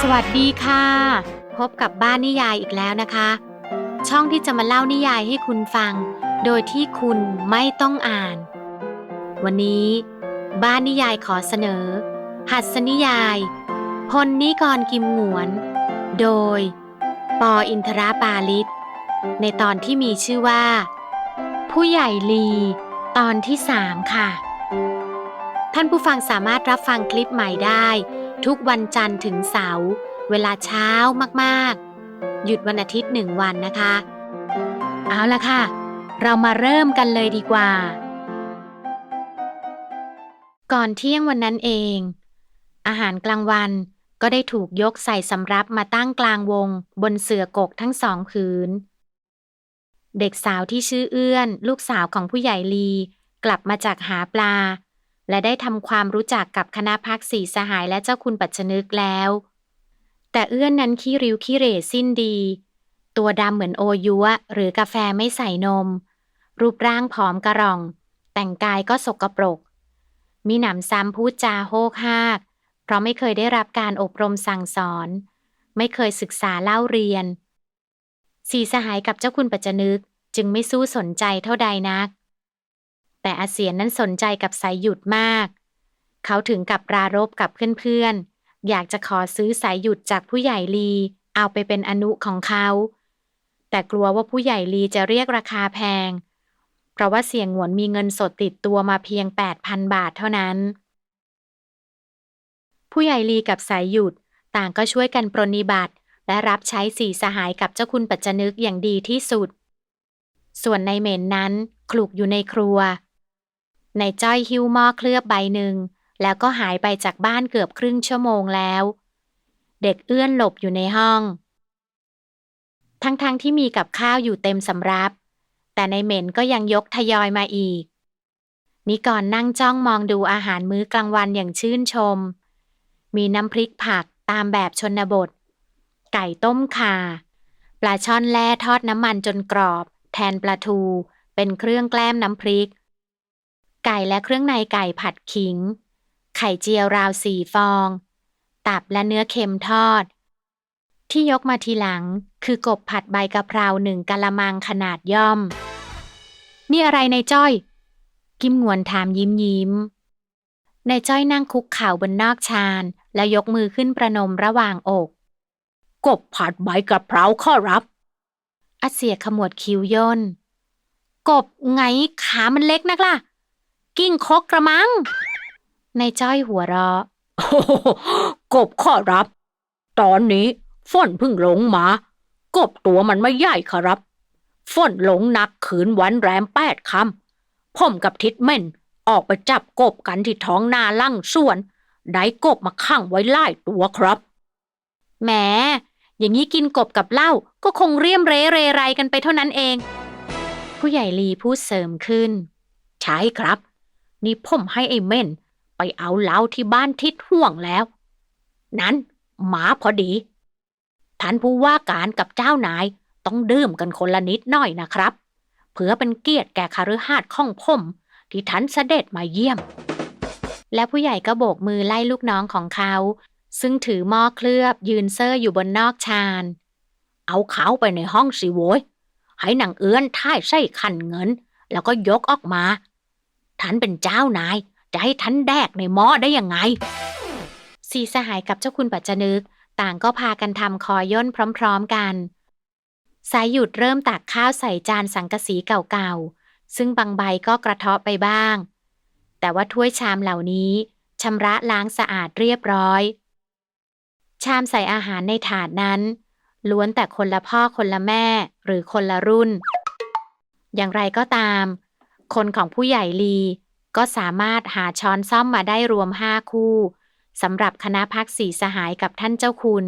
สวัสดีค่ะ พบกับบ้านนิยายอีกแล้วนะคะ ช่องที่จะมาเล่านิยายให้คุณฟัง โดยที่คุณไม่ต้องอ่าน วันนี้ บ้านนิยายขอเสนอ หัสนิยาย พลนิกรกิมหงวน โดย ปออินทราปาลิศในตอนที่มีชื่อว่า ผู้ใหญ่ลี ตอนที่สามค่ะ ท่านผู้ฟังสามารถรับฟังคลิปใหม่ได้ ทุกวันจันทร์ถึงเสาร์เวลาเช้ามากๆ หยุดวันอาทิตย์หนึ่งวันนะคะ เอาละค่ะ เรามาเริ่มกันเลยดีกว่า ก่อนเที่ยงวันนั้นเอง อาหารกลางวันก็ได้ถูกยกใส่สำรับมาตั้งกลางวง บนเสื่อกกทั้งสองผืน เด็กสาวที่ชื่อเอื้อน ลูกสาวของผู้ใหญ่ลี กลับมาจากหาปลา และได้ทำความรู้จักกับคณะพักสีสหายและเจ้าคุณปัจจนึกแล้ว แต่เอื้อนนั้นขี้ริ้วขี้เร่สิ้นดี ตัวดำเหมือนโอยัวหรือกาแฟไม่ใส่นม รูปร่างผอมกระรอง แต่งกายก็สกปรก มีหนำซ้ำพูดจาโฮกฮาก เพราะไม่เคยได้รับการอบรมสั่งสอน ไม่เคยศึกษาเล่าเรียน สีสหายกับเจ้าคุณปัจจนึกจึงไม่สู้สนใจเท่าใดนัก แต่อาเสียนนั้นสนใจกับสายหยุดมาก เขาถึงกับรารบกับเพื่อนๆ อยากจะขอซื้อสายหยุดจากผู้ใหญ่ลี เอาไปเป็นอนุของเขา แต่กลัวว่าผู้ใหญ่ลีจะเรียกราคาแพง เพราะว่าเสี่ยงหวนมีเงินสดติดตัวมาเพียง 8,000 บาทเท่านั้น ผู้ใหญ่ลีกับสายหยุดต่างก็ช่วยกันปรนนิบัติ และรับใช้สี่สหายกับเจ้าคุณปัจจนึกอย่างดีที่สุด ส่วนในเหม็นนั้นคลุกอยู่ในครัว ในจ้อยหิ้วหม้อเคลือบใบหนึ่ง แล้วก็หายไปจากบ้านเกือบครึ่งชั่วโมงแล้ว เด็กเอื้อนหลบอยู่ในห้อง ทั้งๆทที่มีกับข้าวอยู่เต็มสำรับ แต่ในเหม็นก็ยังยกทยอยมาอีก นิกรนั่งจ้องมองดูอาหารมื้อกลางวันอย่างชื่นชม มีน้ำพริกผักตามแบบชนบท ไก่ต้มข่าปลาช่อนแล่ทอดน้ำมันจนกรอบ แทนปลาทู เป็นเครื่องแกล้มน้ำพริก ไก่และเครื่องในไก่ผัดขิง ไข่เจียวราวสี่ฟอง ตับและเนื้อเค็มทอด ที่ยกมาทีหลัง คือกบผัดใบกะเพราหนึ่งกะละมังขนาดย่อม นี่อะไรในจ้อย กิมงวนถามยิ้มยิ้มในจ้อยนั่งคุกเข่าบนนอกชานแล้วยกมือขึ้นประนมระหว่างอก กบผัดใบกะเพราข้อรับอาเสียขมวดคิ้วย่น กบไงขามันเล็กนักล่ะ กิ้งคกกระมังในจ้อยหัวเราะโอ้โหกบขอรับ ตอนนี้ฝนเพิ่งหลงมา กบตัวมันไม่ใหญ่ครับ ฝนหลงหนักขืนวันแรมแปดคำผมกับทิดเม่นออกไปจับกบกันที่ท้องนาลั่งส่วน ได้กบมาขังไว้ไล่ตัวครับ แหม อย่างนี้กินกบกับเหล้าก็คงเรียมเรเรไรกันไปเท่านั้นเอง ผู้ใหญ่ลีพูดเสริมขึ้น ใช่ครับ นี่ผมให้ไอ้เม่น ไปเอาเหล้าที่บ้านทิดห่วงแล้ว นั้นหมาพอดี ท่านผู้ว่าการกับเจ้านายต้องดื่มกันคนละนิดหน่อยนะครับเพื่อเป็นเกียรติแก่คฤหาสน์ของผม ที่ท่านเสด็จมาเยี่ยม และผู้ใหญ่ก็โบกมือไล่ลูกน้องของเขา ซึ่งถือหม้อเคลือบยืนเซอร์อยู่บนนอกชาน เอาเขาไปในห้องสิโวยให้นางเอื้อนท่ายใส่ขันเงิน แล้วก็ยกออกมา ท่านเป็นเจ้านาย จะให้ท่านแดกในหม้อได้ยังไง สีสหายกับเจ้าคุณปัจจนึก ต่างก็พากันทำคอย่นพร้อมๆกัน สายหยุดเริ่มตักข้าวใส่จานสังกะสีเก่าๆ ซึ่งบางใบก็กระเทาะไปบ้าง แต่ว่าถ้วยชามเหล่านี้ชำระล้างสะอาดเรียบร้อย ชามใส่อาหารในถาดนั้น ล้วนแต่คนละพ่อคนละแม่หรือคนละรุ่น อย่างไรก็ตาม คนของผู้ใหญ่ลี ก็สามารถหาช้อนซ่อมมาได้รวมห้าคู่สำหรับคณะพักสีสหายกับท่านเจ้าคุณ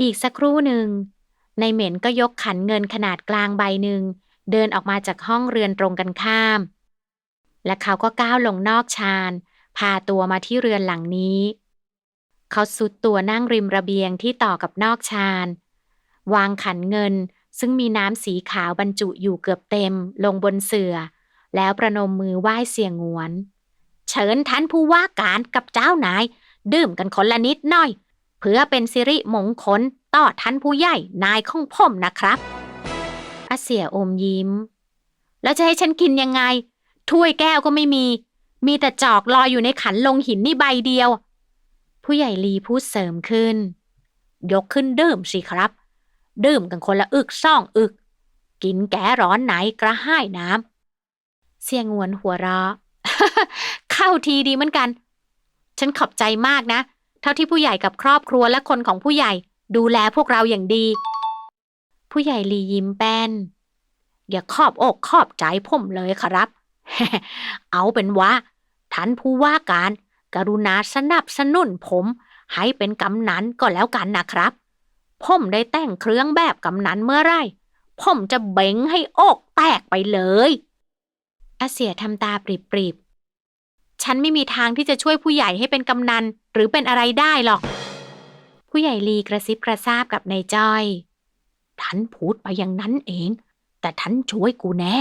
อีกสักครู่หนึ่งในเหม็นก็ยกขันเงินขนาดกลางใบหนึ่ง เดินออกมาจากห้องเรือนตรงกันข้าม และเขาก็ก้าวลงนอกชานพาตัวมาที่เรือนหลังนี้ เขาสุดตัวนั่งริมระเบียงที่ต่อกับนอกชาน วางขันเงิน ซึ่งมีน้ำสีขาวบรรจุอยู่เกือบเต็มลงบนเสื่อแล้วประนมมือไหว้เสียงหวน เชิญท่านผู้ว่าการกับเจ้านาย ดื่มกันคนละนิดหน่อย เพื่อเป็นสิริมงคลต่อท่านผู้ใหญ่นายของผมนะครับอาเสียอมยิ้ม แล้วจะให้ฉันกินยังไง ถ้วยแก้วก็ไม่มี มีแต่จอกลอยอยู่ในขันลงหินนี่ใบเดียว ผู้ใหญ่ลีพูดเสริมขึ้น ยกขึ้นดื่มสิครับ ดื่มกันคนละอึกซ่องอึก กินแก้ร้อนไหนกระห้ายน้ำเสียงวนหัวเราะเข้าทีดีเหมือนกัน ฉันขอบใจมากนะ เท่าที่ผู้ใหญ่กับครอบครัวและคนของผู้ใหญ่ ดูแลพวกเราอย่างดี ผู้ใหญ่ลียิ้มแป้น อย่าขอบอกขอบใจผมเลยครับ เอาเป็นว่าท่านผู้ว่าการ กรุณาสนับสนุนผม ให้เป็นกำนันก็แล้วกันนะครับ ผมได้แต่งเครื่องแบบกำนันเมื่อไรผมจะเบ่งให้อกแตกไปเลยอาเสียทำตาปริบๆ ฉันไม่มีทางที่จะช่วยผู้ใหญ่ให้เป็นกำนัน หรือเป็นอะไรได้หรอก ผู้ใหญ่ลีกระซิบกระซาบกับนายจ้อย ท่านพูดไปอย่างนั้นเอง แต่ท่านช่วยกูแน่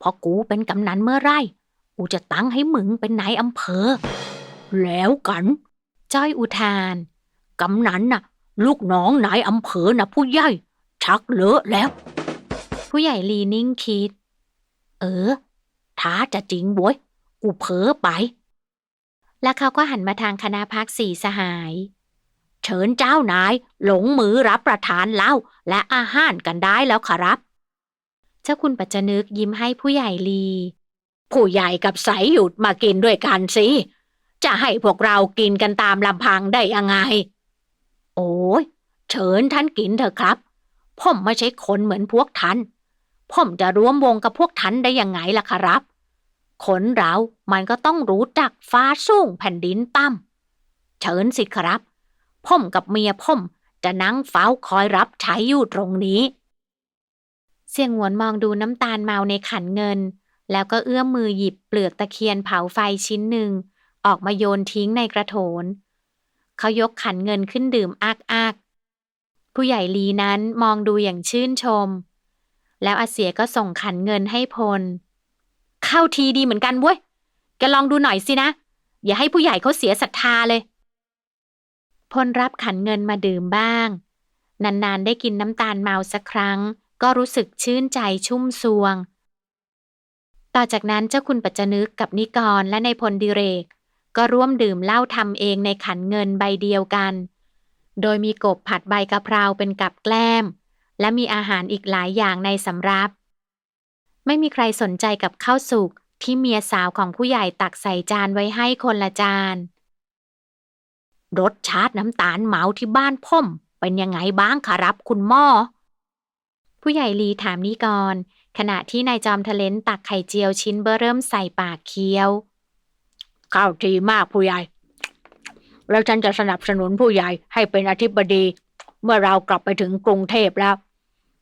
พอกูเป็นกำนันเมื่อไรกูจะตั้งให้มึงเป็นนายอำเภอ แล้วกัน จ้อยอุทาน กำนันน่ะ ลูกน้องนายอำเภอนะผู้ใหญ่ ชักเลอะแล้ว ผู้ใหญ่ลีนิ่งคิด เออ ท้าจะจริงบวยกูเพ้อไป แล้วเขาก็หันมาทางคณะพักสี่สหาย เชิญเจ้านาย หลงมือรับประทานเหล้าและอาหารกันได้แล้วครับ เจ้าคุณปัจจนึกยิ้มให้ผู้ใหญ่ลี ผู้ใหญ่กับสายหยุดมากินด้วยกันสิ จะให้พวกเรากินกันตามลำพังได้ยังไง โอ้ยเชิญท่านกินเถอะครับ ผมไม่ใช่คนเหมือนพวกท่าน ผมจะร่วมวงกับพวกท่านได้ยังไงล่ะครับ คนเรา มันก็ต้องรู้จักฟ้าสูงแผ่นดินต่ำเชิญสิครับผมกับเมียผมจะนั่งเฝ้าคอยรับใช้อยู่ตรงนี้ เสียงหวนมองดูน้ำตาลเมาในขันเงิน แล้วก็เอื้อมมือหยิบเปลือกตะเคียนเผาไฟชิ้นหนึ่ง ออกมาโยนทิ้งในกระโถน เขายกขันเงินขึ้นดื่มอักอักผู้ใหญ่ลีนั้นมองดูอย่างชื่นชม แล้วอาเสียก็ส่งขันเงินให้พล เข้าทีดีเหมือนกันเว้ยแกลองดูหน่อยสินะ อย่าให้ผู้ใหญ่เขาเสียศรัทธาเลย พลรับขันเงินมาดื่มบ้าง นาน ๆ ได้กินน้ำตาลเมาสักครั้ง ก็รู้สึกชื่นใจชุ่มซวง ต่อจากนั้นเจ้าคุณปัจจนึกกับนิกรและในพลดิเรก ก็ร่วมดื่มเหล้าทำเองในขันเงินใบเดียวกัน โดยมีกบผัดใบกะเพราเป็นกับแกล้ม และมีอาหารอีกหลายอย่างในสำรับ ไม่มีใครสนใจกับข้าวสุกที่เมียสาวของผู้ใหญ่ตักใส่จานไว้ให้คนละจาน รสชาติน้ำตาลเมาที่บ้านพ่มเป็นยังไงบ้างครับคุณหม้อ ผู้ใหญ่ลีถามนิกร ขณะที่นายจอมทะเลนตักไข่เจียวชิ้นเบอร์เริ่มใส่ปากเคี้ยว ข้าวทีมากผู้ใหญ่ แล้วฉันจะสนับสนุนผู้ใหญ่ให้เป็นอธิบดี เมื่อเรากลับไปถึงกรุงเทพแล้ว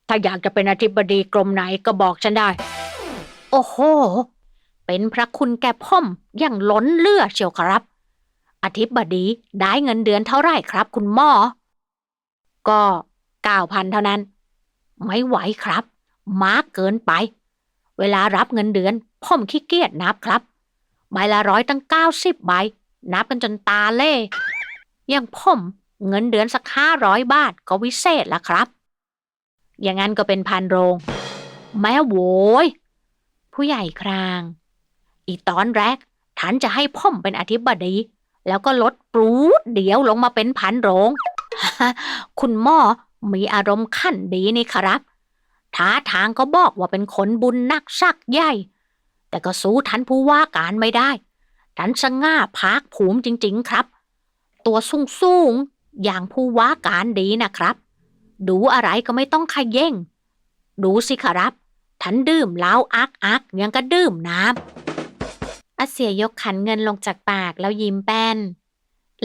ถ้าอยากจะเป็นอธิบดีกรมไหนก็บอกฉันได้ โอ้โห เป็นพระคุณแก่พ่อมอย่างล้นเลือเชียวครับ อธิบดีได้เงินเดือนเท่าไหร่ครับ คุณหมอ ก็เก้าพันเท่านั้น ไม่ไหวครับ มากเกินไป เวลารับเงินเดือนพ่อมขี้เกียจนับครับ ใบละร้อยตั้งเก้าสิบใบ นับกันจนตาเล่อย่างพ่อมเงินเดือนสักห้าร้อยบาทก็วิเศษละครับ อย่างนั้นก็เป็นพันโรง แม่โวยผู้ใหญ่คราง อีตอนแรกท่านจะให้พ่อมเป็นอธิบดี แล้วก็ลดปรูดเดียวลงมาเป็นพันโรง คุณหมอมีอารมณ์ขั้นดีนี่ครับท้าทางก็บอกว่าเป็นคนบุญนักสักใหญ่ แต่ก็สู้ท่านผู้ว่าการไม่ได้ท่านสง่าพากภูมิจริง ๆ ครับ ตัวสูงสูงๆอย่างผู้ว่าการดีนะครับ ดูอะไรก็ไม่ต้องขย่ง ดูสิครับท่านดื่มเหล้าอักอักยังก็ดื่มน้ำอาเสียยกขันเงินลงจากปากแล้วยิ้มแป้น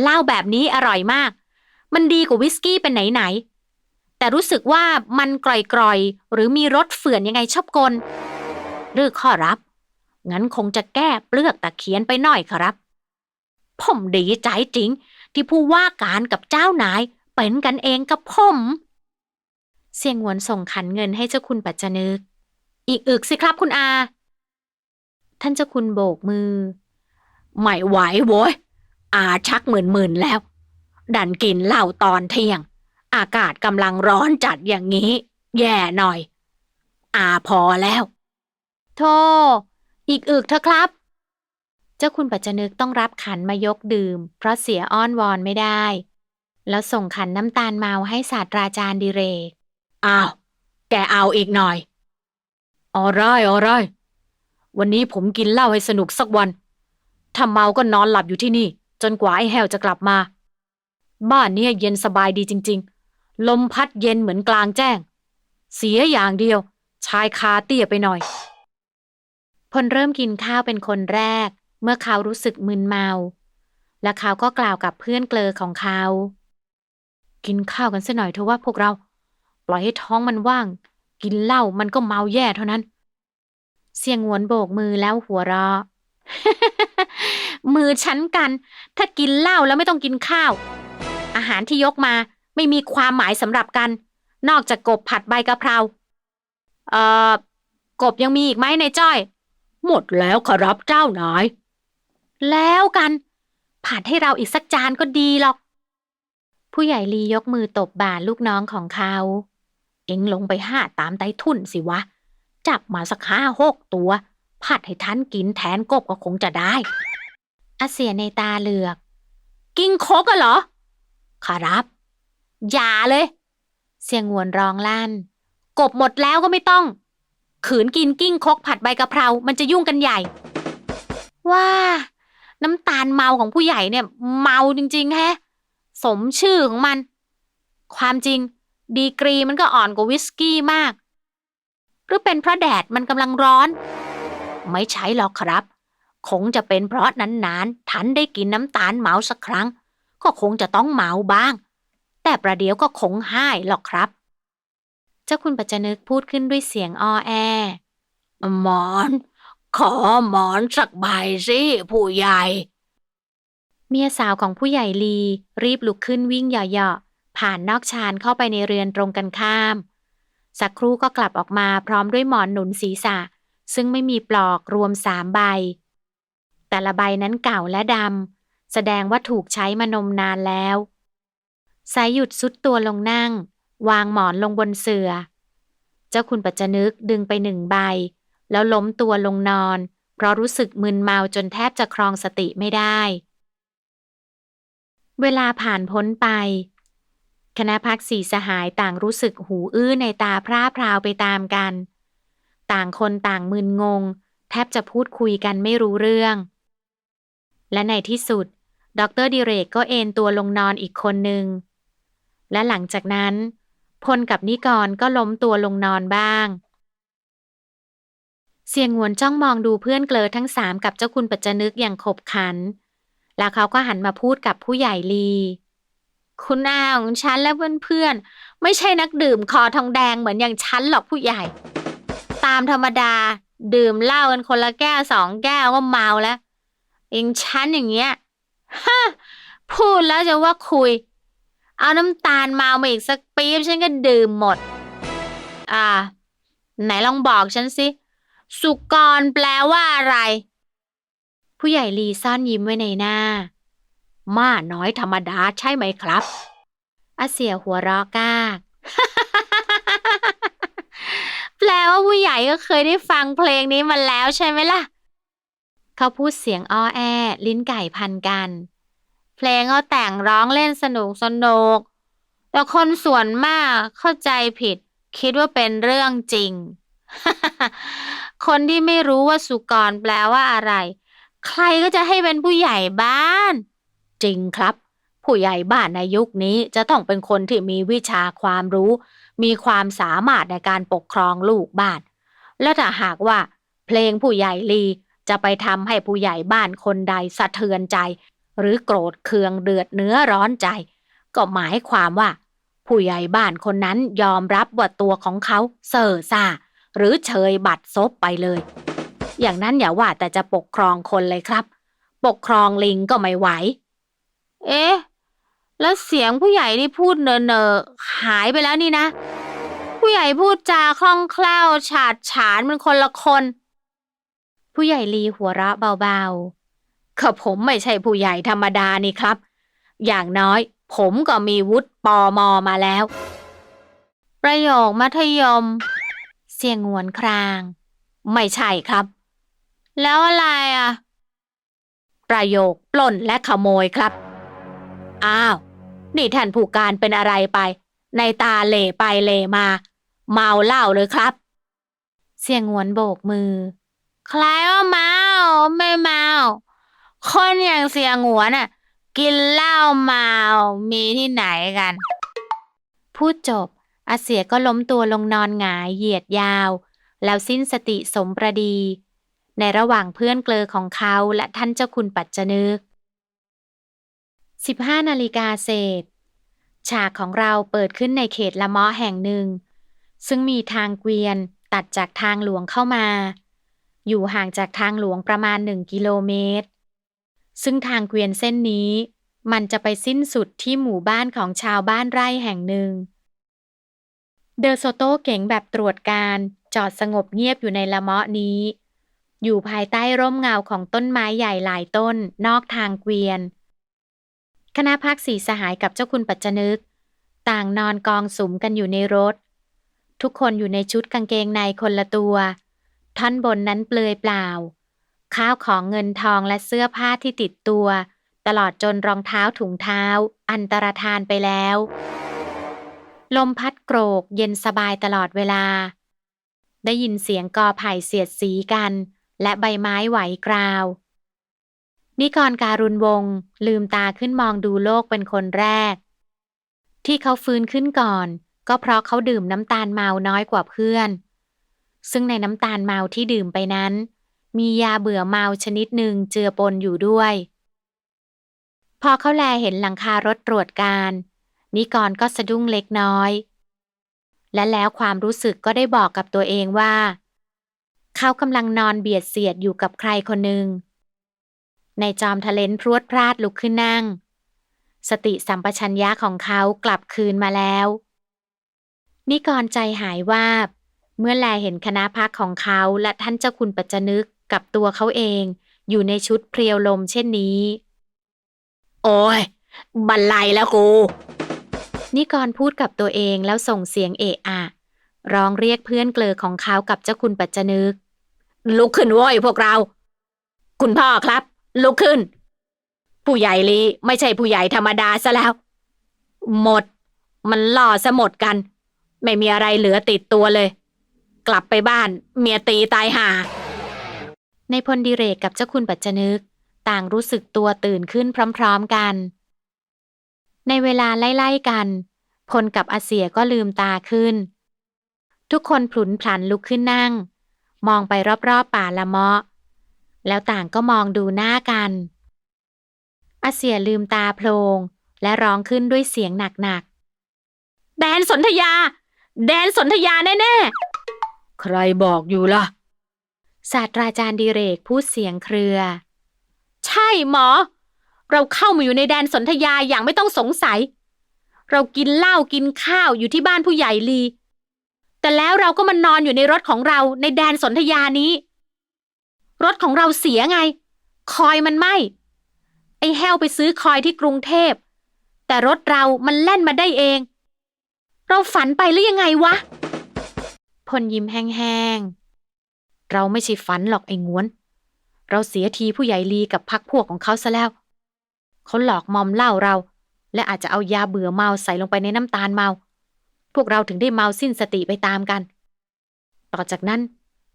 เหล้าแบบนี้อร่อยมาก มันดีกว่าวิสกี้เป็นไหนๆแต่รู้สึกว่ามันกร่อยๆ หรือมีรสเฝื่อนยังไงชอบกลหรือข้อรับ งั้นคงจะแก้เปลือกตะเคียนไปหน่อยครับ ผมดีใจจริง ที่ผู้ว่าการกับเจ้านายเป็นกันเองกับผม เสียงหวนส่งขันเงินให้เจ้าคุณปัจจนึก อีกอึกสิครับคุณอา ท่านเจ้าคุณโบกมือ ไม่ไหวโว้ย อาชักหมื่นๆแล้ว ดันกินเหล้าตอนเที่ยง อากาศกำลังร้อนจัดอย่างนี้ แย่หน่อย อาพอแล้ว โธ่ อีกอึกเถอะครับ เจ้าคุณปัจจนึกต้องรับขันมายกดื่ม เพราะเสียอ้อนวอนไม่ได้ แล้วส่งขันน้ำตาลเมาให้ศาสตราจารย์ดิเรก อ้าว แกเอาอีกหน่อยออร่อยออร่อยวันนี้ผมกินเหล้าให้สนุกสักวัน ถ้าเมาก็นอนหลับอยู่ที่นี่ จนกว่าไอ้แหวจะกลับมา บ้านเนี้ยเย็นสบายดีจริง ๆ ลมพัดเย็นเหมือนกลางแจ้ง เสียอย่างเดียว ชายคาเตี้ยไปหน่อย พลเริ่มกินข้าวเป็นคนแรก เมื่อเขารู้สึกมึนเมา และเขาก็กล่าวกับเพื่อนเกลอของเขา กินข้าวกันสัหน่อยเถอะว่าพวกเรา ปล่อยให้ท้องมันว่าง กินเหล้ามันก็เมาแย่เท่านั้น เสียงหวนโบกมือแล้วหัวเราะมือฉันกัน ถ้ากินเหล้าแล้วไม่ต้องกินข้าว อาหารที่ยกมาไม่มีความหมายสำหรับกัน นอกจากกบผัดใบกะเพรา เอ่อ กบยังมีอีกไหมในจ้อย หมดแล้วครับเจ้านาย แล้วกัน ผัดให้เราอีกสักจานก็ดีหรอก ผู้ใหญ่ลียกมือตบบ่าลูกน้องของเขา เอ็งลงไปห้าตามไต้ทุนสิวะ จับมาสักห้าหกตัว ผัดให้ท่านกินแทนกบก็คงจะได้อาเสียในตาเหลือก กินโคกอะเหรอครับ อย่าเลย เสียงหวนร้องลั่น กบหมดแล้วก็ไม่ต้อง ขืนกินกิ้งคกผัดใบกะเพรา มันจะยุ่งกันใหญ่ ว่า น้ำตาลเมาของผู้ใหญ่เนี่ย เมาจริงๆแฮะ สมชื่อของมัน ความจริง ดีกรีมันก็อ่อนกว่าวิสกี้มาก หรือเป็นเพราะแดดมันกำลังร้อน ไม่ใช่หรอกครับ คงจะเป็นเพราะนานๆท่านได้กินน้ำตาลเมาสักครั้ง ก็คงจะต้องเมาบ้าง แต่ประเดี๋ยวก็คงหายหรอกครับ เจ้าคุณปัจจนึกพูดขึ้นด้วยเสียงอ้อแอ หมอน ขอหมอนสักใบสิผู้ใหญ่ เมียสาวของผู้ใหญ่ลี รีบลุกขึ้นวิ่งเหยาะๆผ่านนอกชานเข้าไปในเรือนตรงกันข้าม สักครู่ก็กลับออกมาพร้อมด้วยหมอนหนุนศีรษะ ซึ่งไม่มีปลอกรวมสามใบ แต่ละใบนั้นเก่าและดำแสดงว่าถูกใช้มานมนานแล้วสายหยุดสุดตัวลงนั่ง วางหมอนลงบนเสือ่อ เจ้าคุณปัจจนึกดึงไปหนึ่งใบ แล้วล้มตัวลงนอน เพราะรู้สึกมึนเมาจนแทบจะครองสติไม่ได้ เวลาผ่านพ้นไป คณะพักสีสหายต่างรู้สึกหูอื้อในตาพร่าพราวไปตามกัน ต่างคนต่างมึนงง แทบจะพูดคุยกันไม่รู้เรื่อง และในที่สุดดรดิเรกก็เอนตัวลงนอนอีกคนหนึ่งและหลังจากนั้น พลกับนิกรก็ล้มตัวลงนอนบ้าง เสียงหวนจ้องมองดูเพื่อนเกลอทั้งสามกับเจ้าคุณปัจจนึกอย่างขบขัน แล้วเขาก็หันมาพูดกับผู้ใหญ่ลี คุณอาของฉันและเพื่อนๆ ไม่ใช่นักดื่มคอทองแดงเหมือนอย่างฉันหรอกผู้ใหญ่ ตามธรรมดา ดื่มเหล้ากันคนละแก้วสองแก้วก็เมาแล้วเองฉันอย่างเงี้ยฮะพูดแล้วจะว่าคุย เอาน้ำตาลมามาอีกสักปี๊บฉันก็ดื่มหมด อ่า ไหนลองบอกฉันสิ สุกรแปลว่าอะไร ผู้ใหญ่ลีซ่อนยิ้มไว้ในหน้า ม่าน้อยธรรมดาใช่ไหมครับอาเสียหัวเราะกากแปลว่าผู้ใหญ่ก็เคยได้ฟังเพลงนี้มาแล้วใช่ไหมล่ะ เขาพูดเสียงอ้อแอ ลิ้นไก่พันกัน เพลงก็แต่งร้องเล่นสนุกสนุก แต่คนส่วนมากเข้าใจผิด คิดว่าเป็นเรื่องจริง คนที่ไม่รู้ว่าสุกรแปลว่าอะไร ใครก็จะให้เป็นผู้ใหญ่บ้าน จริงครับ ผู้ใหญ่บ้านในยุคนี้จะต้องเป็นคนที่มีวิชาความรู้ มีความสามารถในการปกครองลูกบ้าน และถ้าหากว่า เพลงผู้ใหญ่ลีจะไปทำให้ผู้ใหญ่บ้านคนใดสะเทือนใจ หรือโกรธเคืองเดือดเนื้อร้อนใจ ก็หมายความว่า ผู้ใหญ่บ้านคนนั้นยอมรับว่าตัวของเขาเซ่อซ่า หรือเชยบัตรซบไปเลย อย่างนั้นอย่าว่าแต่จะปกครองคนเลยครับ ปกครองลิงก็ไม่ไหว เอ๊ะ แล้วเสียงผู้ใหญ่ที่พูดเนอเนอหายไปแล้วนี่นะ ผู้ใหญ่พูดจาคล่องแคล่ว ฉาดฉานเป็นคนละคน ผู้ใหญ่ลีหัวเราะเบาๆ ก็ผมไม่ใช่ผู้ใหญ่ธรรมดานี่ครับ อย่างน้อย ผมก็มีวุฒิปอมอมาแล้ว ประโยคมัธยม เสียงหวนคราง ไม่ใช่ครับ แล้วอะไรอะ ประโยคปล้นและขโมยครับ อ้าว นี่ท่านผู้การเป็นอะไรไป ในตาเหล่ไปเหล่มา เมาเหล้าเลยครับ เสียงหวนโบกมือใครว่าเมา ไม่เมา คนอย่างเสียงหัวน่ะ กินเหล้าเมา มีที่ไหนกัน พูดจบ อาเสียก็ล้มตัวลงนอนหงายเหยียดยาว แล้วสิ้นสติสมประดี ในระหว่างเพื่อนเกลอของเขาและท่านเจ้าคุณปัจจนึก15นาฬิกาเศษ ฉากของเราเปิดขึ้นในเขตละมาะแห่งหนึ่ง ซึ่งมีทางเกวียนตัดจากทางหลวงเข้ามา อยู่ห่างจากทางหลวงประมาณหนึ่งกิโลเมตร ซึ่งทางเกวียนเส้นนี้ มันจะไปสิ้นสุดที่หมู่บ้านของชาวบ้านไร่แห่งหนึ่ง เดอโซโต้เก๋งแบบตรวจการจอดสงบเงียบอยู่ในละเมาะนี้ อยู่ภายใต้ร่มเงาของต้นไม้ใหญ่หลายต้นนอกทางเกวียน คณะพักสีสหายกับเจ้าคุณปัจจนึก ต่างนอนกองสุมกันอยู่ในรถ ทุกคนอยู่ในชุดกางเกงในคนละตัว ท่อนบนนั้นเปลือยเปล่า ข้าวของเงินทองและเสื้อผ้าที่ติดตัว ตลอดจนรองเท้าถุงเท้า อันตรธานไปแล้ว ลมพัดโกรกเย็นสบายตลอดเวลา ได้ยินเสียงกอไผ่เสียดสีกัน และใบไม้ไหวกราว นิกรการุณวงศ์ลืมตาขึ้นมองดูโลกเป็นคนแรก ที่เขาฟื้นขึ้นก่อน ก็เพราะเขาดื่มน้ำตาลเมาน้อยกว่าเพื่อน ซึ่งในน้ำตาลเมาที่ดื่มไปนั้น มียาเบื่อเมาชนิดหนึ่งเจือปนอยู่ด้วย พอเขาแลเห็นหลังคารถตรวจการ นิกรก็สะดุ้งเล็กน้อย และแล้วความรู้สึกก็ได้บอกกับตัวเองว่า เขากำลังนอนเบียดเสียดอยู่กับใครคนหนึ่งในจอมทะเลนพรวดพลาดลุกขึ้นนั่ง สติสัมปชัญญะของเขากลับคืนมาแล้ว นิกรใจหายวาบ เมื่อแลเห็นคณะพักของเขาและท่านเจ้าคุณปัจจนึก กับตัวเขาเอง อยู่ในชุดเพรียวลมเช่นนี้ โอ้ย บันไลแล้วกู นิกรพูดกับตัวเองแล้วส่งเสียงเอะอะร้องเรียกเพื่อนเกลอของเขากับเจ้าคุณปัจจนึก ลุกขึ้นโว้ยพวกเรา คุณพ่อครับ ลุกขึ้น ผู้ใหญ่ลีไม่ใช่ผู้ใหญ่ธรรมดาซะแล้ว หมด มันล่อซะหมดกัน ไม่มีอะไรเหลือติดตัวเลย กลับไปบ้าน เมียตีตายห่า ในพลดิเรกกับเจ้าคุณปัจจนึก ต่างรู้สึกตัวตื่นขึ้นพร้อม ๆกัน ในเวลาไล่ๆกัน พลกับอาเสียก็ลืมตาขึ้น ทุกคนผลุนพลันลุกขึ้นนั่ง มองไปรอบๆป่าละเมาะ แล้วต่างก็มองดูหน้ากันอาเสียลืมตาโพลงและร้องขึ้นด้วยเสียงหนักแดนสนธยา แดนสนธยาแน่ ๆ ใครบอกอยู่ล่ะๆ ศาสตราจารย์ดิเรกพูดเสียงเครือ ใช่หมอ เราเข้ามาอยู่ในแดนสนธยาอย่างไม่ต้องสงสัย เรากินเหล้ากินข้าวอยู่ที่บ้านผู้ใหญ่ลี แต่แล้วเราก็มานอนอยู่ในรถของเราในแดนสนธยานี้ รถของเราเสียไง คอยมันไหมไอ้แห้วไปซื้อคอยที่กรุงเทพ แต่รถเรามันแล่นมาได้เอง เราฝันไปหรือยังไงวะพลยิ้มแห้ง เราไม่ใช่ฝันหรอกไอ้งวน เราเสียทีผู้ใหญ่ลีกับพักพวกของเขาซะแล้ว เขาหลอกมอมเหล้าเรา และอาจจะเอายาเบื่อเมาใส่ลงไปในน้ำตาลเมา พวกเราถึงได้เมาสิ้นสติไปตามกัน ต่อจากนั้น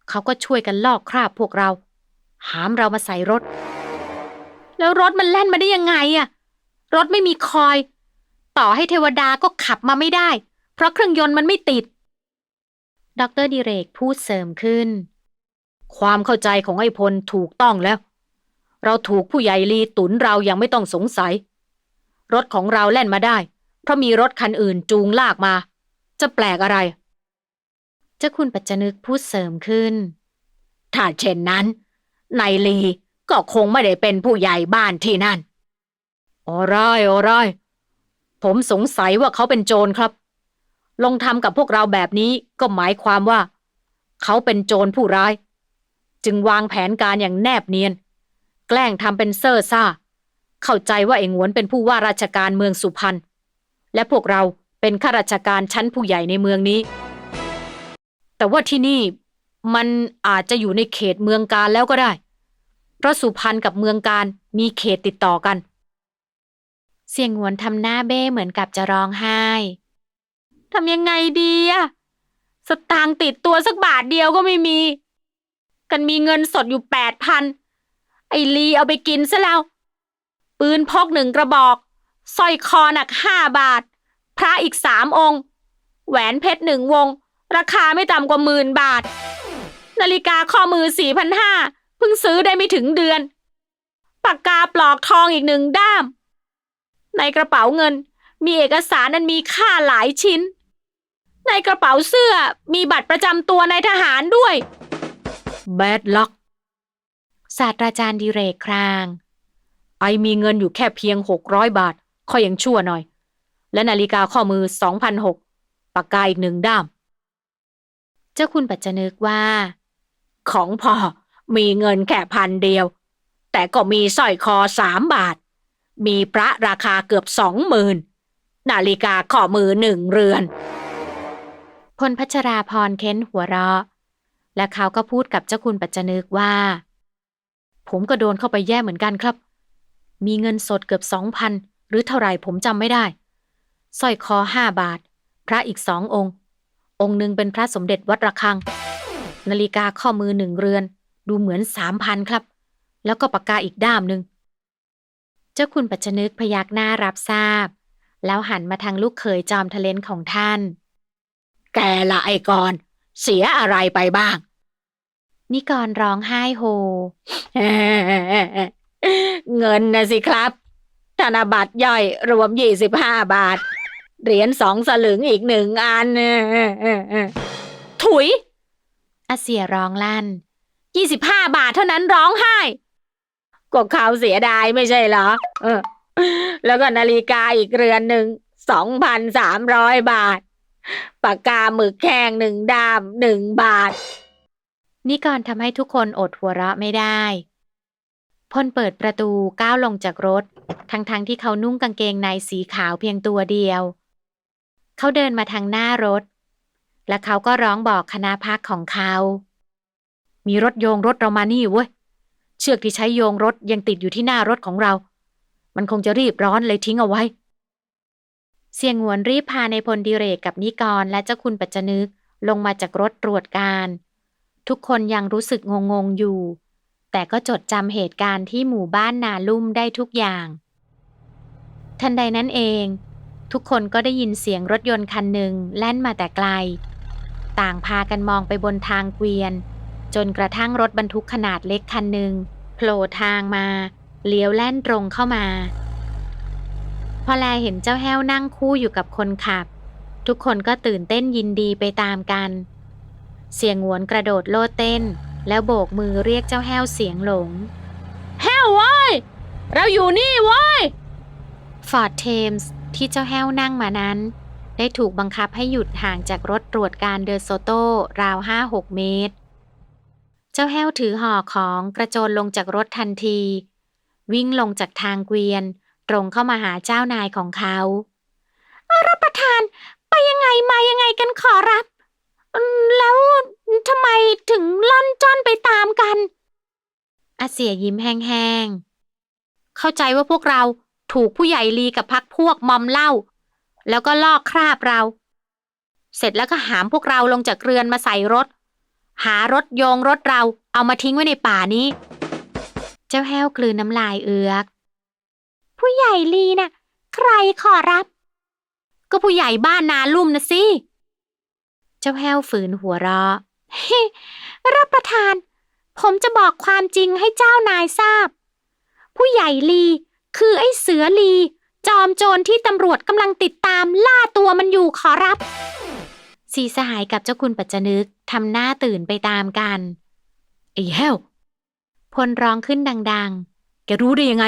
เขาก็ช่วยกันลอกคราบพวกเรา หามเรามาใส่รถ แล้วรถมันแล่นมาได้ยังไงอะรถไม่มีคอย ต่อให้เทวดาก็ขับมาไม่ได้ เพราะเครื่องยนต์มันไม่ติด ดรดิเรกพูดเสริมขึ้น ความเข้าใจของไอ้พลถูกต้องแล้ว เราถูกผู้ใหญ่ลีตุนเรายังไม่ต้องสงสัย รถของเราแล่นมาได้ เพราะมีรถคันอื่นจูงลากมา จะแปลกอะไรเจ้าคุณปัจจนึกพูดเสริมขึ้น ถ้าเช่นนั้นนายลีก็คงไม่ได้เป็นผู้ใหญ่บ้านที่นั่นโอ้ร้อยโอ้ร้อยผมสงสัยว่าเขาเป็นโจรครับ ลงทำกับพวกเราแบบนี้ก็หมายความว่า เขาเป็นโจรผู้ร้าย จึงวางแผนการอย่างแนบเนียน แกล้งทำเป็นเซ่อซ่า เข้าใจว่าไอ้หวนเป็นผู้ว่าราชการเมืองสุพรรณและพวกเราเป็นข้าราชการชั้นผู้ใหญ่ในเมืองนี้ แต่ว่าที่นี่มันอาจจะอยู่ในเขตเมืองการแล้วก็ได้ เพราะสุพรรณกับเมืองการมีเขตติดต่อกัน เสียงหวนทำหน้าเบ้เหมือนกับจะร้องไห้ทำยังไงดีอะสตางค์ติดตัวสักบาทเดียวก็ไม่มี กันมีเงินสดอยู่แปดพันไอ้ลีเอาไปกินซะแล้ว ปืนพกหนึ่งกระบอกสร้อยคอหนักห้าบาท พระอีกสามองค์ แหวนเพชรหนึ่งวง ราคาไม่ต่ำกว่าหมื่นบาท นาฬิกาข้อมือสี่พันห้าเพิ่งซื้อได้ไม่ถึงเดือน ปากกาปลอกทองอีกหนึ่งด้าม ในกระเป๋าเงินมีเอกสารนั้นมีค่าหลายชิ้น ในกระเป๋าเสื้อมีบัตรประจำตัวนายทหารด้วย แบดล็อก ศาสตราจารย์ดิเรกคราง ไอมีเงินอยู่แค่เพียงหกร้อยบาทค่อยยังชั่วหน่อย และนาฬิกาข้อมือสองพันหกปากกาอีกหนึ่งด้าม เจ้าคุณปัจจนึกว่า ของพอมีเงินแค่พันเดียว แต่ก็มีสร้อยคอสามบาท มีพระราคาเกือบสองหมื่นนาฬิกาข้อมือหนึ่งเรือน พลพัชราพรเค้นหัวเราะ และเขาก็พูดกับเจ้าคุณปัจจนึกว่า ผมก็โดนเข้าไปแย่เหมือนกันครับ มีเงินสดเกือบสองพันหรือเท่าไหร่ผมจำไม่ได้สร้อยคอห้าบาท พระอีกสององค์ องค์หนึ่งเป็นพระสมเด็จวัดระฆัง นาฬิกาข้อมือหนึ่งเรือน ดูเหมือนสามพันครับ แล้วก็ปากกาอีกด้ามหนึ่งเจ้าคุณปัจจนึกพยักหน้ารับทราบ แล้วหันมาทางลูกเขยจอมทะเลนของท่าน แกละไอ้กร เสียอะไรไปบ้าง นิกรร้องไห้โฮ เงินนะสิครับ ธนบัตรย่อยรวมยี่สิบห้าบาท เหรียญสองสลึงอีกหนึ่งอัน ถุย อาเสียร้องลั่นยี่สิบห้าบาทเท่านั้นร้องไห้ก็เขาเสียดายไม่ใช่เหรอ เออ แล้วก็นาฬิกาอีกเรือนหนึ่งสองพันสามร้อยบาท ปากกาหมึกแข้งหนึ่งดามหนึ่งบาท นิกรทำให้ทุกคนอดหัวเราะไม่ได้ พลเปิดประตูก้าวลงจากรถ ทั้งๆทที่เขานุ่งกางเกงในสีขาวเพียงตัวเดียว เขาเดินมาทางหน้ารถ และเขาก็ร้องบอกคณะพักของเขา มีรถโยงรถเรามานี่เว้ย เชือกที่ใช้โยงรถยังติดอยู่ที่หน้ารถของเรา มันคงจะรีบร้อนเลยทิ้งเอาไว้ เสียงหวนรีบพาในพลดิเรกกับนิกรและเจ้าคุณปัจจนึก ลงมาจากรถตรวจการ ทุกคนยังรู้สึกงงๆอยู่ แต่ก็จดจำเหตุการณ์ที่หมู่บ้านนาลุ่มได้ทุกอย่าง ทันใดนั้นเอง ทุกคนก็ได้ยินเสียงรถยนต์คันหนึ่งแล่นมาแต่ไกล ต่างพากันมองไปบนทางเกวียน จนกระทั่งรถบรรทุกขนาดเล็กคันหนึ่งโผล่ทางมาเลี้ยวแล่นตรงเข้ามา พอแลเห็นเจ้าแห้วนั่งคู่อยู่กับคนขับ ทุกคนก็ตื่นเต้นยินดีไปตามกัน เสียงหวนกระโดดโลดเต้น แล้วโบกมือเรียกเจ้าแห้วเสียงหลง แห้วเว้ย เราอยู่นี่เว้ย ฟอร์ดเทมส์ที่เจ้าแห้วนั่งมานั้น ได้ถูกบังคับให้หยุดห่างจากรถตรวจการเดอโซโต้ราวห้าหกเมตร เจ้าแห้วถือห่อของกระโจนลงจากรถทันที วิ่งลงจากทางเกวียน ตรงเข้ามาหาเจ้านายของเขารับประทานไปยังไงมายังไงกันขอรับ แล้วทำไมถึงล่อนจ้อนไปตามกัน อาเสียยิ้มแห้งๆ เข้าใจว่าพวกเราถูกผู้ใหญ่ลีกับพักพวกมอมเหล้าแล้วก็ลอกคราบเรา เสร็จแล้วก็หามพวกเราลงจากเรือนมาใส่รถ หารถโยงรถเราเอามาทิ้งไว้ในป่านี้ เจ้าแห้วกลืนน้ำลายเอือก ผู้ใหญ่ลีน่ะ ใครขอรับ ก็ผู้ใหญ่บ้านนาลุ่มนะสิ เจ้าแห้วฝืนหัวเราะรับประทาน ผมจะบอกความจริงให้เจ้านายทราบ ผู้ใหญ่ลีคือไอ้เสือลี จอมโจรที่ตำรวจกำลังติดตามล่าตัวมันอยู่ขอรับสีสหายกับเจ้าคุณปัจจนึกทำหน้าตื่นไปตามกันไอ้แห้วพลร้องขึ้นดัง ๆ แกรู้ได้ยังไง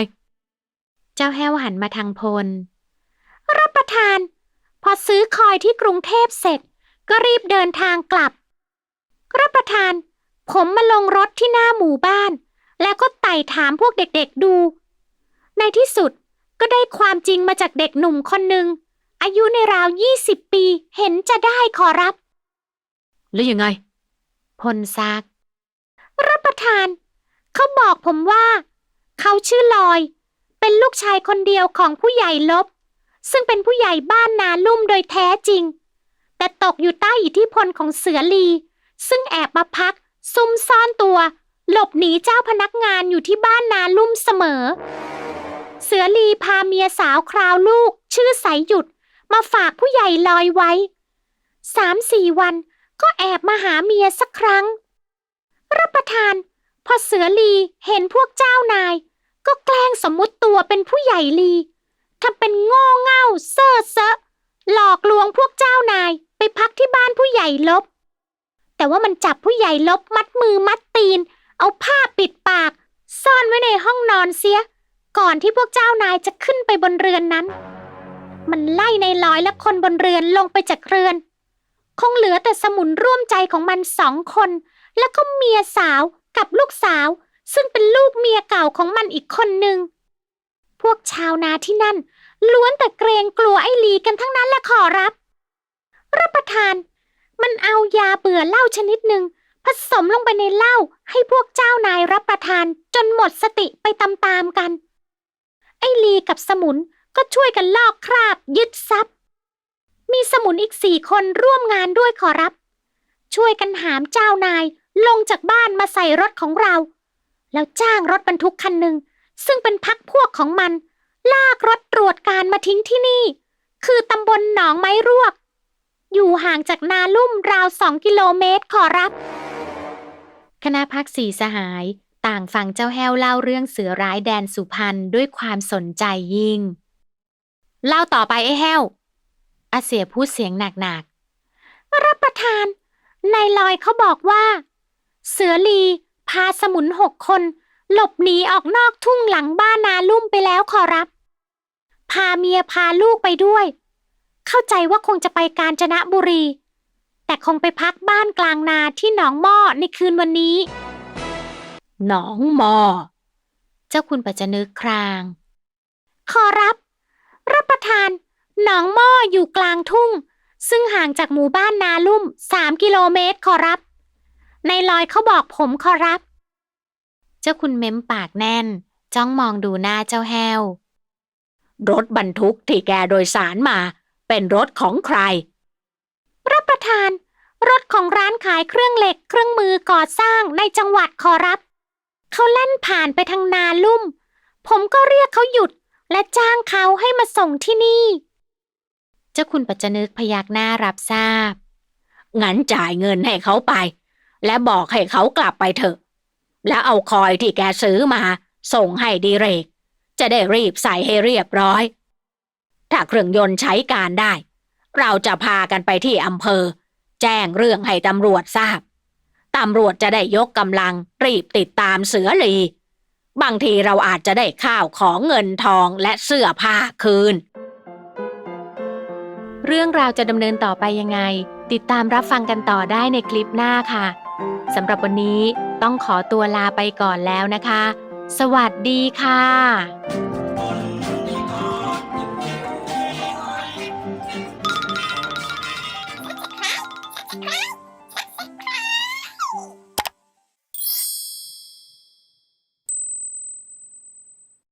เจ้าแห้วหันมาทางพล รับประทาน พอซื้อคอยที่กรุงเทพเสร็จ ก็รีบเดินทางกลับ รับประทาน ผมมาลงรถที่หน้าหมู่บ้าน แล้วก็ไต่ถามพวกเด็กๆดู ในที่สุดก็ได้ความจริงมาจากเด็กหนุ่มคนหนึ่ง อายุในราว20ปี เห็นจะได้ขอรับ แล้วยังไง พลซักรับประทาน เขาบอกผมว่า เขาชื่อลอย เป็นลูกชายคนเดียวของผู้ใหญ่ลบ ซึ่งเป็นผู้ใหญ่บ้านนาลุ่มโดยแท้จริง แต่ตกอยู่ใต้อิทธิพลของเสือลี ซึ่งแอบมาพัก ซุ่มซ่อนตัว หลบหนีเจ้าพนักงานอยู่ที่บ้านนาลุ่มเสมอ เสือลีพาเมียสาวคราวลูก ชื่อสายหยุด มาฝากผู้ใหญ่ลอยไว้สามสี่วันก็แอบมาหาเมียสักครั้ง รับประทาน พอเสือลีเห็นพวกเจ้านาย ก็แกล้งสมมุติตัวเป็นผู้ใหญ่ลีทำเป็นโง่เง่าเซ่อเซะหลอกลวงพวกเจ้านายไปพักที่บ้านผู้ใหญ่ลบ แต่ว่ามันจับผู้ใหญ่ลบมัดมือมัดตีน เอาผ้าปิดปาก ซ่อนไว้ในห้องนอนเสีย ก่อนที่พวกเจ้านายจะขึ้นไปบนเรือนนั้น มันไล่ในลอยและคนบนเรือนลงไปจากเรือน คงเหลือแต่สมุนร่วมใจของมันสองคน แล้วก็เมียสาวกับลูกสาว ซึ่งเป็นลูกเมียเก่าของมันอีกคนหนึ่ง พวกชาวนาที่นั่น ล้วนแต่เกรงกลัวไอ้ลีกันทั้งนั้นแหละขอรับ รับประทาน มันเอายาเบื่อเหล้าชนิดหนึ่งผสมลงไปในเหล้าให้พวกเจ้านายรับประทานจนหมดสติไปตามๆกัน ไอ้ลีกับสมุนก็ช่วยกันลอกคราบยึดทรัพย์ มีสมุนอีกสี่คนร่วมงานด้วยขอรับ ช่วยกันหามเจ้านายลงจากบ้านมาใส่รถของเรา แล้วจ้างรถบรรทุกคันหนึ่งซึ่งเป็นพักพวกของมัน ลากรถตรวจการมาทิ้งที่นี่ คือตำบลหนองไม้รวก อยู่ห่างจากนาลุ่มราวสองกิโลเมตรขอรับ คณะพักสี่สหาย ต่างฟังเจ้าแห้วเล่าเรื่องเสือร้ายแดนสุพรรณด้วยความสนใจยิ่ง เล่าต่อไปไอ้แห้วอาเสียพูดเสียงหนักๆรับประทานนายลอยเขาบอกว่า เสือลี พาสมุนหกคน หลบหนีออกนอกทุ่งหลังบ้านนาลุ่มไปแล้วขอรับ พาเมียพาลูกไปด้วย เข้าใจว่าคงจะไปกาญจนบุรี แต่คงไปพักบ้านกลางนาที่หนองหม้อในคืนวันนี้ หนองมอเจ้าคุณปัจจนึกคราง ขอรับ รับประทานหนองหม้ออยู่กลางทุ่ง ซึ่งห่างจากหมู่บ้านนาลุ่มสามกิโลเมตรขอรับ ในลอยเขาบอกผมขอรับ เจ้าคุณเม้มปากแน่น จ้องมองดูหน้าเจ้าแห้ว รถบรรทุกที่แกโดยสารมา เป็นรถของใคร รับประทาน รถของร้านขายเครื่องเหล็กเครื่องมือก่อสร้างในจังหวัดขอรับ เขาแล่นผ่านไปทางนาลุ่ม ผมก็เรียกเขาหยุดและจ้างเขาให้มาส่งที่นี่ เจ้าคุณปัจจนึกพยักหน้ารับทราบ งั้นจ่ายเงินให้เขาไป และบอกให้เขากลับไปเถอะ แล้วเอาคอยที่แกซื้อมา ส่งให้ดีเรก จะได้รีบใส่ให้เรียบร้อย ถ้าเครื่องยนต์ใช้การได้ เราจะพากันไปที่อำเภอ แจ้งเรื่องให้ตำรวจทราบตำรวจจะได้ยกกำลังรีบติดตามเสือลี บางทีเราอาจจะได้ข้าวของเงินทองและเสื้อผ้าคืน เรื่องราวจะดำเนินต่อไปยังไง ติดตามรับฟังกันต่อได้ในคลิปหน้าค่ะ สำหรับวันนี้ต้องขอตัวลาไปก่อนแล้วนะคะ สวัสดีค่ะ